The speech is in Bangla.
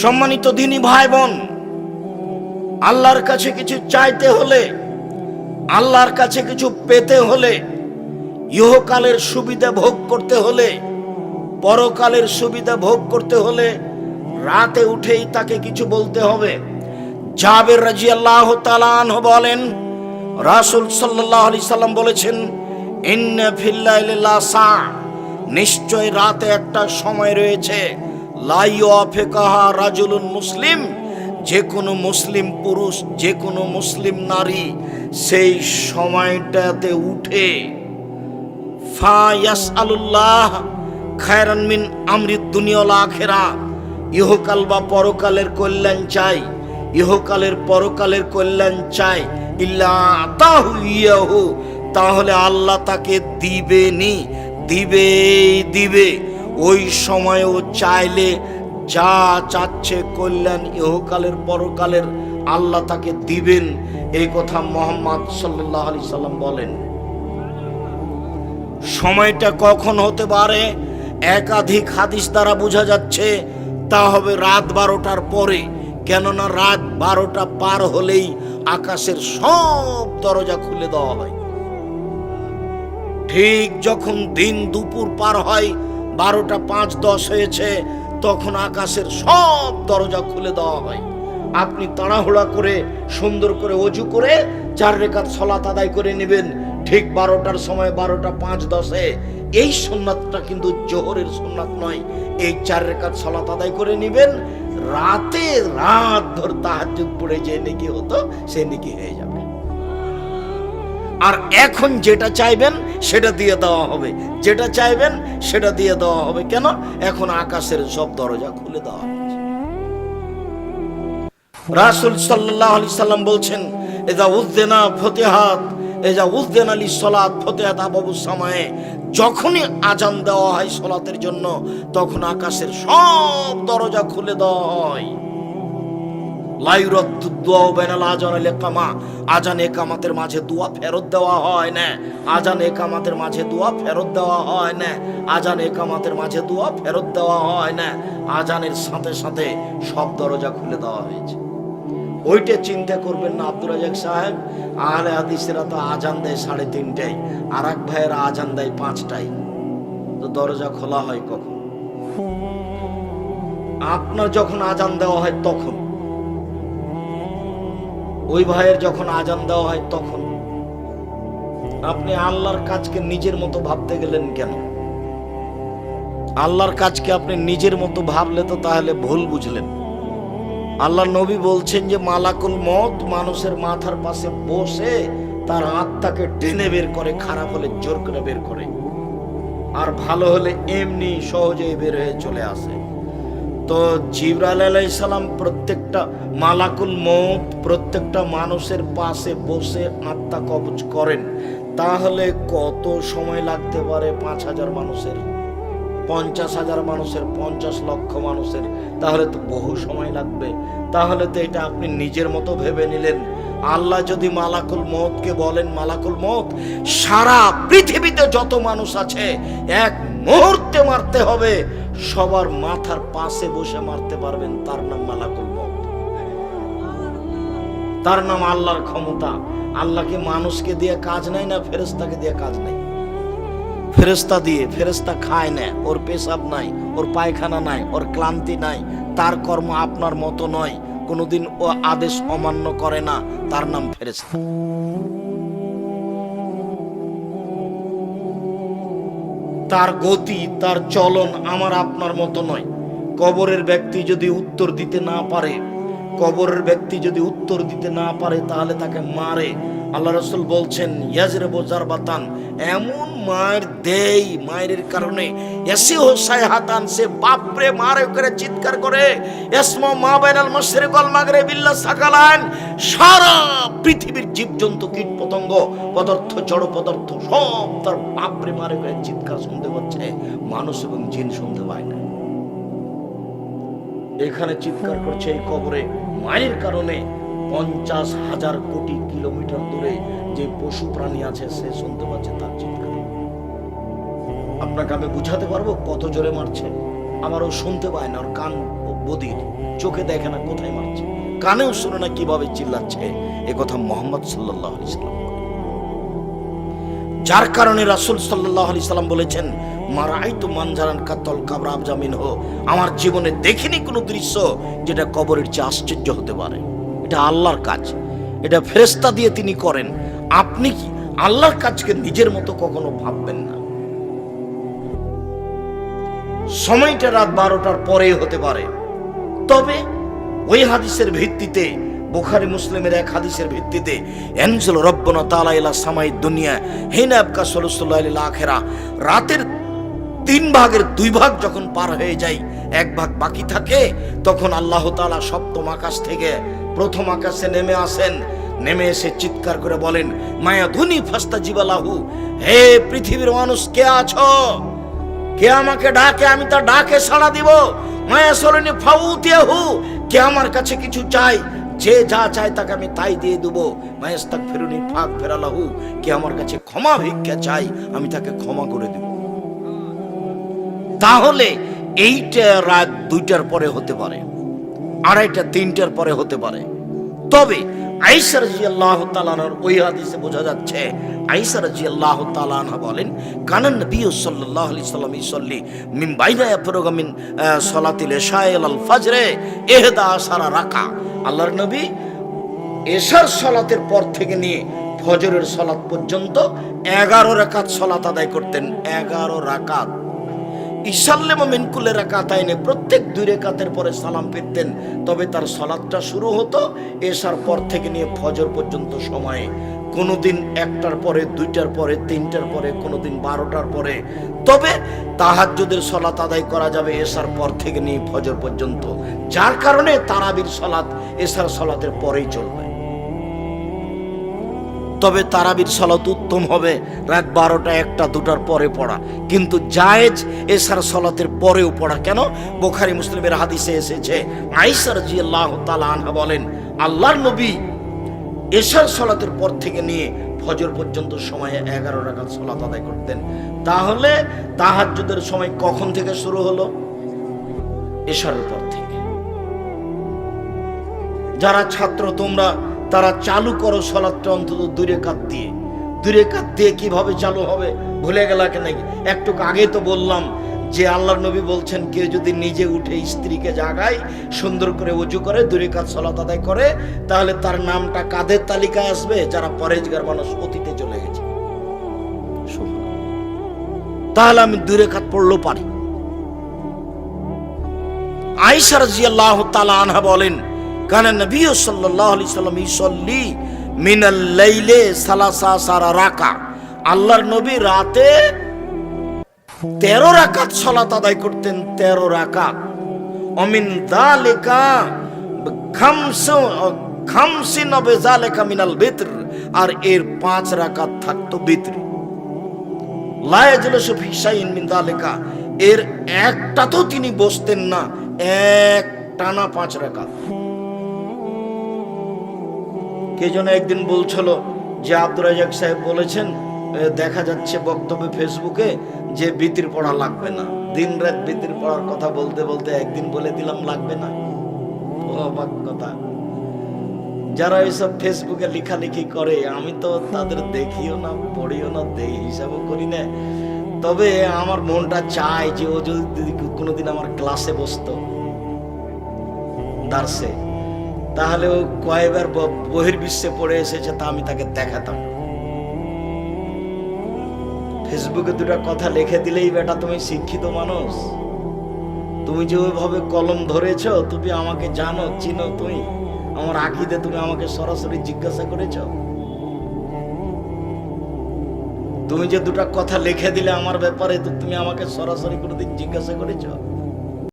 সম্মানিত দিনী ভাই বোন, আল্লাহর কাছে কিছু চাইতে হলে, আল্লাহর কাছে কিছু পেতে হলে, ইহকালের সুবিধা ভোগ করতে হলে, পরকালের সুবিধা ভোগ করতে হলে রাতে উঠেই তাকে কিছু বলতে হবে। জাবের রাজি আল্লাহ তালান বলেন, রাসুল সাল্লাহ আলি সাল্লাম বলেছেন, ইন্না ফিল্লাহ সা, নিশ্চয় রাতে একটা সময় রয়েছে লাইও আফেকাহা রাজুলুন মুসলিম, যে কোনো মুসলিম পুরুষ, যে কোনো মুসলিম নারী সেই সময়টাতে উঠে ফায়াস আলুল্লাহ খায়রান মিন আমরিদ দুনিয়াল আখেরা, ইহকাল বা পরকালের কল্যাণ চাই, ইহকালের পরকালের কল্যাণ চাই, ইল্লা তাহু ইয়াহু, তাহলে আল্লাহ তাকে দিবেনি দিবে দিবে। ওই সময়ও চাইলে যা চাচ্ছে কল্যাণ ইহকালের পরকালের আল্লাহ তাকে দিবেন। এই কথা মোহাম্মদ সাল্লাহ আলি সাল্লাম বলেন। সময়টা কখন হতে পারে? একাধিক হাদিস দ্বারা বোঝা যাচ্ছে, তা হবে রাত বারোটার পরে। কেননা রাত বারোটা পার হলেই আকাশের সব দরজা খুলে দেওয়া হয়। ঠিক যখন দিন দুপুর পার হয় বারোটা পাঁচ দশ হয়েছে, তখন আকাশের সব দরজা খুলে দেওয়া হয়। আপনি তাড়াহুড়া করে, সুন্দর করে অজু করে, চার রেখাত সলাত আদায় করে নেবেন। ঠিক বারোটার সময় বারোটা পাঁচ দশে। এই সোননাথটা কিন্তু জোহরের সোননাথ নয়, এই চার রেখাত সলাত আদায় করে নেবেন। রাতে রাত ধর তাহাজুদ পড়ে যে নেকি হতো, সে নেকি হয়ে যাবে। আর এখন যেটা চাইবেন, সেটা দিয়ে দেওয়া হবে। যেটা চাইবেন, সেটা দিয়ে দেওয়া হবে। কেন? এখন আকাশের সব দরজা খুলে দেওয়া হয়েছে। রাসুল সাল্লাহ আলি সাল্লাম বলছেন, এজা উদ্দেনা ফতেহাত, এজা উদ্দেন আলী সলাৎ ফতেহাত আবাবু সামায়ে। যখনই আজান দেওয়া হয় সলাতের জন্য, তখন আকাশের সব দরজা খুলে দেওয়া হয়। আজান একামাতের মাঝে দোয়া ফেরত দেওয়া হয় না। আজান একামাতের মাঝে ফেরত দেওয়া হয় আজান একামাতের মাঝে ফেরত দেওয়া হয় না। আজানের সাথে সাথে সব দরজা খুলে দেওয়া হয়েছে। ওইটা চিন্তা করবেন না আব্দুল রাজাক সাহেব। আহলে হাদিসেরা তো আজান দেয় সাড়ে তিনটায়। আর এক ভাইয়েরা আজান দেয় পাঁচটায়। তো দরজা খোলা হয় কখন? আপনার যখন আজান দেওয়া হয় তখন। ওই ভাইয়ের যখন আজান দেওয়া হয় তখন আপনি আল্লাহর কাজকে নিজের মতো ভাবতে গেলেন কেন? আল্লাহর কাজকে আপনি নিজের মতো ভাবলে তো তাহলে ভুল বুঝলেন। আল্লাহ নবী বলছেন যে, মালাকুল মত মানুষের মাথার পাশে বসে তার আত্মাকে টেনে বের করে, খারাপ হলে জোর করে বের করে। আর ভালো হলে এমনি সহজেই বের হয়ে চলে আসে। তো জিবরাল আলাইসালাম প্রত্যেকটা মালাকুল মত প্রত্যেকটা মানুষের পাশে বসে আত্মা কবজ করেন। তাহলে কত সময় লাগতে পারে পাঁচ হাজার মানুষের? পঞ্চাশ হাজার মানুষের, পঞ্চাশ লক্ষ মানুষের। তাহলে তো বহু সময় লাগবে। তাহলে তো এটা আপনি নিজের মতো ভেবে নিলেন। আল্লাহ যদি মালাকুল মতকে বলেন, মালাকুল মত সারা পৃথিবীতে যত মানুষ আছে, এক মুহূর্তে মারতে হবে। সবার মাথার পাশে বসে মারতে পারবেন, তার নাম মালাকুল মত তার নাম আল্লাহর ক্ষমতা। আল্লাহকে মানুষকে দিয়ে কাজ নাই না ফেরেস্তাকে দিয়ে কাজ নাই। ফেরেস্তা দিয়ে ফেরেস্তা খায় না, ওর পেশাব নাই, ওর পায়খানা নাই, ওর ক্লান্তি নাই, তার কর্ম আপনার মতো নয়। কোনোদিন ও আদেশ অমান্য করে না, তার নাম ফেরেস্তা তার গতি, তার চলন আমার আপনার মতো নয়। কবরের ব্যক্তি যদি উত্তর দিতে না পারে, কবরের ব্যক্তি যদি উত্তর দিতে না পারে, তাহলে তাকে মারে। আল্লাহ রসুল বলছেন ইয়াজরে বোজার বাতান এমন মায়ের দেই, মায়ের কারণে। এসে হোসাই হাতান সে বাপরে মারে করে চিৎকার করে। এসমা মা বাইনাল মশরে কল মাগরে বিল্লা সাকালান। সারা পৃথিবীর জীবজন্তু কীট পতঙ্গ পদার্থ, জড় পদার্থ, সব তার বাপরে মারে করে চিৎকার শুনতে পাচ্ছে মানুষ এবং জিন শুনতে পায় না। এখানে চিৎকার করছে এই কবরে মায়ের কারণে। পঞ্চাশ হাজার কোটি কিলোমিটার দূরে যে পশু প্রাণী আছে, সে শুনতে পাচ্ছে তার চিৎকার। আপনাকে আমি বুঝাতে পারব কত জোরে মারছে? আমারও শুনতে পায় না, ওর কান বদির। চোখে দেখে না কোথায় মারছে। কানেও শুনে না কীভাবে চিল্লাচ্ছে। এ কথা মোহাম্মদ সাল্লাহ আলি সাল্লাম যার কারণে রাসুল সাল্লাহ আলি বলেছেন মারাই তো মানজারান কাতল কাবরাব জামিন হো আমার জীবনে দেখিনি কোনো দৃশ্য যেটা কবরের চেয়ে আশ্চর্য হতে পারে। এটা আল্লাহর কাজ। এটা ফেরেস্তা দিয়ে তিনি করেন। আপনি কি আল্লাহর কাজকে নিজের মতো কখনো ভাববেন না? সময়টা রাত বারোটার পরে হতে পারে। তবে ওই হাদিসের ভিত্তিতে, বুখারি মুসলিমের এক হাদিসের ভিত্তিতে, এনজল রব্বনা তালা ইলা সামাই দুনিয়া হেনা আবকা সলসল্লাহ আখেরা। রাতের তিন ভাগের দুই ভাগ যখন পার হয়ে যায়, এক ভাগ বাকি থাকে, তখন আল্লাহ তাআলা সপ্তম আকাশ থেকে প্রথম আকাশে নেমে আসেন। নেমে এসে চিৎকার করে বলেন, মায়া ধুনি ফাস্তা জীবালাহু। হে পৃথিবীর মানুষ, কে আছো? কে আমাকে ডাকে? আমি তার ডাকে সাড়া দিব। মায়া সরণি ফাউতিয়াহু কে আমার কাছে কিছু চাই যে যা চায় তাকে আমি তাই দিয়ে দেবো। মায়াস্তাক ফেরুনি ফাঁক ফেরালাহু। কে আমার কাছে ক্ষমা ভিক্ষা চাই আমি তাকে ক্ষমা করে দেব। তাহলে এইটা রাত দুইটার পরে হতে পারে। আড়াইটা তিনটার পরে হতে পারে। তবে আইসা রাজি আল্লাহ তালানোর ওই হাদিসে বোঝা যাচ্ছে আইসা রাজি আল্লাহ তালানহা বলেন কানান নবী সাল্লাল্লাহু আলাইহি সাল্লাম ইসল্লি মিন বাইনা আহ, সলাতিল ইশাইল আল ফাজরে ইহদা আশারা রাকা। আল্লাহর নবী এশার সলাতের পর থেকে নিয়ে ফজরের সলাত পর্যন্ত এগারো রাকাত সলাত আদায় করতেন এগারো রাকাত। ইসাল্লেম মিনকুলে রাকাত আইনে প্রত্যেক দুই রেখাতের পরে সালাম ফিরতেন। তবে তার সলাদটা শুরু হতো এসার পর থেকে নিয়ে ফজর পর্যন্ত সময়ে। কোনোদিন একটার পরে, দুইটার পরে, তিনটার পরে, কোনোদিন বারোটার পরে। তবে তাহাজ্জুদের সলাত আদায় করা যাবে এসার পর থেকে নিয়ে ফজর পর্যন্ত। যার কারণে তারাবির সলাত এসার সলাতের পরেই চলবে। তবে তারাবির সলাত উত্তম হবে। রাত বারোটা, একটা, দুটার পরে পড়া। কিন্তু জায়েজ এসার সলাতের পরেও পড়া। কেন? বোখারি মুসলিমের হাদিসে এসেছে আইসার জি আল্লাহ আনহা বলেন, আল্লাহর নবী এশার সলাতের পর থেকে নিয়ে ফজর পর্যন্ত সময়ে এগারো রাকাত সলাত আদায় করতেন। তাহলে তাহাজ্জুদের সময় কখন থেকে শুরু হলো? এশারের পর থেকে। যারা ছাত্র, তোমরা তারা চালু করো সলাদটা অন্তত দূরে কাত দিয়ে। দূরে কাত দিয়ে কীভাবে চালু হবে ভুলে গেলা কেন একটু আগে তো বললাম যে আল্লাহর নবী বলছেন, কেউ যদি নিজে উঠে স্ত্রীকে জাগায়, সুন্দর করে উজু করে, দূরে কাজ সলাত আদায় করে, তাহলে তার নামটা কাদের তালিকায় আসবে? যারা পরেজগার মানুষ, অতীতে চলে গেছে। তাহলে আমি দূরে কাত পড়লেও পারি। আয়েশা রাদিয়াল্লাহু তালা আনহা বলেন কানা নবী সাল্লাল্লাহু আলাইহি সাল্লাম ইসল্লি মিনাল লাইলে সালাসা সারা রাকা। আল্লাহর নবী রাতে তেরো রাকাত সালাত আদায় করতেন, তেরো রাকাত। অমিন দালিকা খামস খামসিন অবে জালেকা মিনাল বিত্র, আর এর পাঁচ রাকাত থাকতো বিত্র। লায়াজলসু ফি শাইইন মিন দালিকা, এর একটাতেও তিনি বসতেন না, এক টানা পাঁচ রাকাত। কে যেন একদিন বলছিল যে আব্দুর রাজাক সাহেব বলেছেন দেখা যাচ্ছে বক্তব্যে ফেসবুকে যে বিতির পড়া লাগবে না। দিন রাত বিতির পড়ার কথা বলতে বলতে একদিন বলে দিলাম লাগবে না। অবাক কথা। যারা এইসব ফেসবুকে লেখালেখি করে, আমি তো তাদের দেখিও না, পড়িও না, দেই হিসাবও করি না। তবে আমার মনটা চায় যে ও যদি কোনোদিন আমার ক্লাসে বসতো। দার্সে। তাহলে ও কয়েকবার বহির্বিশ্বে পড়ে এসেছে, তা আমি তাকে দেখাতাম। ফেসবুকে দুটা কথা লিখে দিলেই বেটা তুমি শিক্ষিত মানুষ। তুমি যে ওইভাবে কলম ধরেছ, তুমি আমাকে জানো, চিনো তুমি। আমার আঁকিতে তুমি আমাকে সরাসরি জিজ্ঞাসা করেছ। তুমি যে দুটা কথা লিখে দিলে আমার ব্যাপারে, তো তুমি আমাকে সরাসরি কোনোদিন জিজ্ঞাসা করেছ?